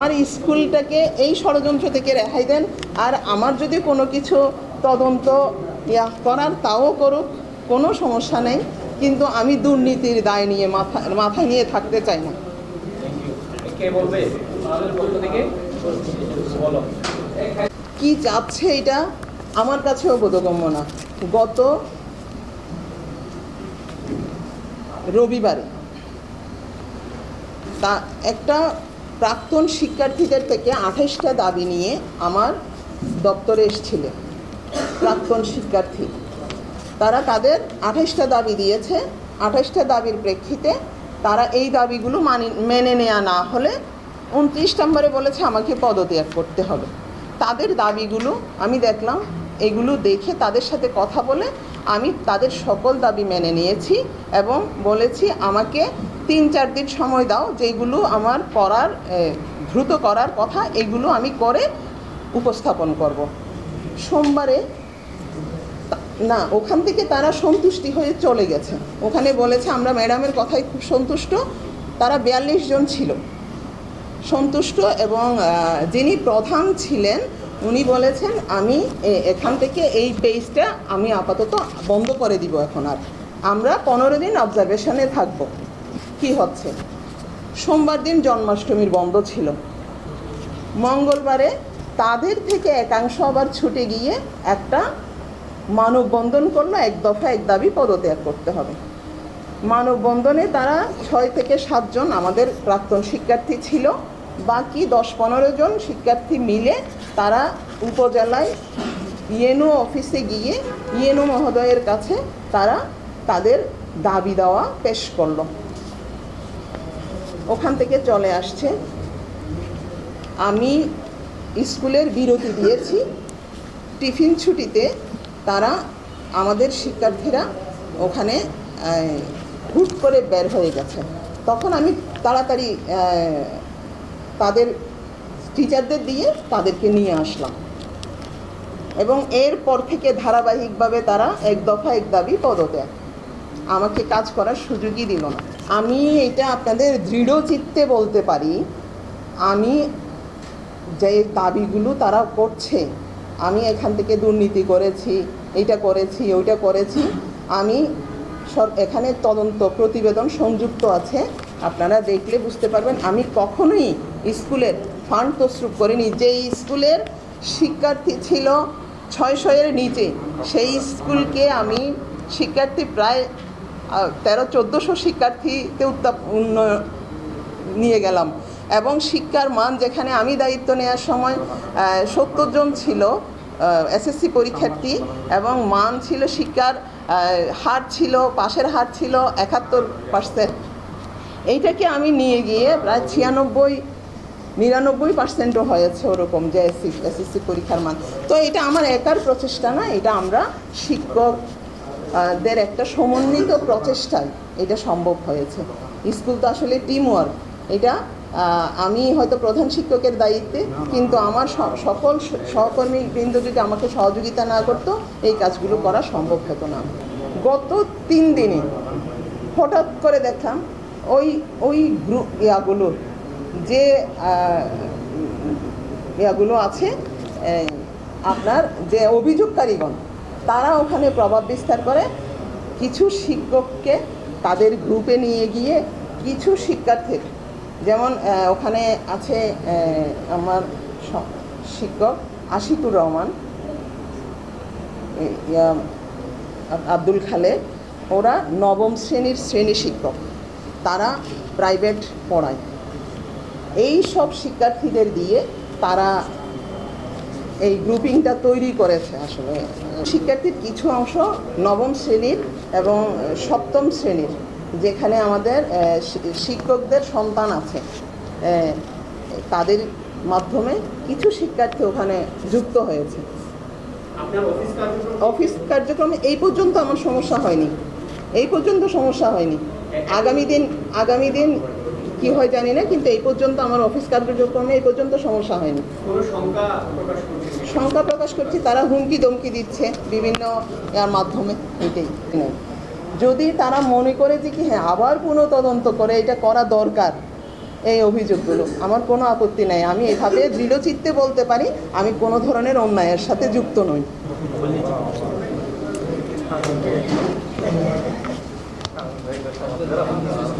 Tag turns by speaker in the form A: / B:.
A: আমার স্কুলটাকে এই ষড়যন্ত্র থেকে রেহাই দেন আর আমার যদি কোনো কিছু তদন্ত ইয়া করার তাও করুক কোনো সমস্যা নেই। কিন্তু আমি দুর্নীতির দায় নিয়ে মাথা মাথায় নিয়ে থাকতে চাই না।
B: কে
A: চাচ্ছে এটা? আমার কাছেও বোধগম্য না। গত রবিবারে তা একটা প্রাক্তন শিক্ষার্থীদের থেকে আঠাশটা দাবি নিয়ে আমার দপ্তরে এসেছিলেন প্রাক্তন শিক্ষার্থী। তারা তাদের আঠাশটা দাবি দিয়েছে। আঠাশটা দাবির প্রেক্ষিতে তারা এই দাবিগুলো মানি, মেনে নেওয়া না হলে উনত্রিশ নম্বরে বলেছে আমাকে পদত্যাগ করতে হবে। তাদের দাবিগুলো আমি দেখলাম, এগুলো দেখে তাদের সাথে কথা বলে আমি তাদের সকল দাবি মেনে নিয়েছি এবং বলেছি আমাকে তিন, চার দিন সময় দাও যেগুলো আমার করার দ্রুত করার কথা এগুলো আমি করে উপস্থাপন করব। সোমবারে না, ওখান থেকে তারা সন্তুষ্টি হয়ে চলে গেছে। ওখানে বলেছে, আমরা ম্যাডামের কথায় খুব সন্তুষ্ট। তারা বিয়াল্লিশ জন ছিল। সন্তুষ্ট এবং যিনি প্রধান ছিলেন, উনি বলেছেন, আমি এখান থেকে এই পেজটা আমি আপাতত বন্ধ করে দিব এখন আর। আমরা পনেরো দিন অবজারভেশনে থাকব। কি হচ্ছে? সোমবার দিন জন্মাষ্টমীর বন্ধ ছিল। মঙ্গলবারে তাদের থেকে একাংশ আবার ছুটে গিয়ে একটা মানববন্ধন করল, এক দফা এক দাবি পদত্যাগ করতে হবে। মানববন্ধনে তারা ছয় থেকে সাতজন আমাদের প্রাক্তন শিক্ষার্থী ছিল। বাকি দশ পনেরো জন শিক্ষার্থী মিলে তারা উপজেলায় ইয়েনো অফিসে গিয়ে ইয়েনো মহোদয়ের কাছে তারা তাদের দাবি দেওয়া পেশ করল। ওখান থেকে চলে আসছে। আমি স্কুলের বিরতি দিয়েছি। টিফিন ছুটিতে তারা আমাদের শিক্ষার্থীরা ওখানে হুট করে বের হয়ে গেছে। তখন আমি তাড়াতাড়ি তাদের টিচারদের দিয়ে তাদেরকে নিয়ে আসলাম। এবং এরপর থেকে ধারাবাহিকভাবে তারা এক দফা এক দাবি পদত্যাগ। আমাকে কাজ করার সুযোগই দিল না। আমি এটা আপনাদের দৃঢ় চিত্তে বলতে পারি। আমি যে দাবিগুলো তারা করছে, আমি এখান থেকে দুর্নীতি করেছি, এইটা করেছি, ওইটা করেছি, আমি সব এখানে তদন্ত, প্রতিবেদন সংযুক্ত আছে, আপনারা দেখলে বুঝতে পারবেন, আমি কখনোই স্কুলের ফান্ড তসরুপ করিনি। যে স্কুলের শিক্ষার্থী ছিল ছয়শো এর নিচে, সেই স্কুলকে আমি শিক্ষার্থী প্রায় তেরো, চোদ্দোশো শিক্ষার্থীতে উত্তাপ উন্নয়ন নিয়ে গেলাম। এবং শিক্ষার মান যেখানে আমি দায়িত্ব নেওয়ার সময় সত্তর জন ছিল এসএসসি পরীক্ষার্থী এবং মান ছিল শিক্ষার হার ছিল, পাশের হার ছিল একাত্তর পার্সেন্ট এইটাকে আমি নিয়ে গিয়ে প্রায় ছিয়ানব্বই, নিরানব্বই পার্সেন্টও হয়েছে ওরকম যে এসসি, এসএসসি পরীক্ষার মান। তো এটা আমার একার প্রচেষ্টা না, এটা আমরা শিক্ষক দের একটা সমন্বিত প্রচেষ্টায় এটা সম্ভব হয়েছে। স্কুল তো আসলে টিম ওয়ার্ক এটা আমি হয়তো প্রধান শিক্ষকের দায়িত্বে, কিন্তু আমার সকল সহকর্মী বৃন্দ যদি আমাকে সহযোগিতা না করতো, এই কাজগুলো করা সম্ভব হতো না। গত তিন দিনে হঠাৎ করে দেখলাম, ওই ওই গ্রুপ ইয়াগুলোর যে ইয়াগুলো আছে আপনার যে অভিযোগকারীগণ তারা ওখানে প্রভাব বিস্তার করে। কিছু শিক্ষককে তাদের গ্রুপে নিয়ে গিয়ে কিছু শিক্ষার্থীর, যেমন ওখানে আছে আমার শিক্ষক আশিকুর রহমান আব্দুল খালেক ওরা নবম শ্রেণির শ্রেণি শিক্ষক। তারা প্রাইভেট পড়ায়। এই সব শিক্ষার্থীদের দিয়ে তারা এই গ্রুপিংটা তৈরি করেছে আসলে। শিক্ষার্থীর কিছু অংশ নবম শ্রেণির এবং সপ্তম শ্রেণির যেখানে আমাদের শিক্ষকদের সন্তান আছে। তাদের মাধ্যমে কিছু শিক্ষার্থী ওখানে যুক্ত হয়েছে।
B: অফিস কার্যক্রম?
A: অফিস কার্যক্রমে এই পর্যন্ত আমার সমস্যা হয়নি। এই পর্যন্ত সমস্যা হয়নি। আগামী দিন আগামী দিন কি হয় জানি না কিন্তু এই পর্যন্ত আমার অফিস কার্যক্রমে এই পর্যন্ত সমস্যা হয়নি।
B: শঙ্কা প্রকাশ করছে?
A: তারা হুমকি দমকি দিচ্ছে বিভিন্ন মাধ্যমে এটাই। যদি তারা মনে করে যে কি হ্যাঁ আবার পুনঃ তদন্ত করে এটা করা দরকার এই অভিযোগগুলো আমার কোনো আপত্তি নাই। আমি এভাবে দৃঢ়চিত্তে বলতে পারি আমি কোনো ধরনের অন্যায়ের সাথে যুক্ত নই।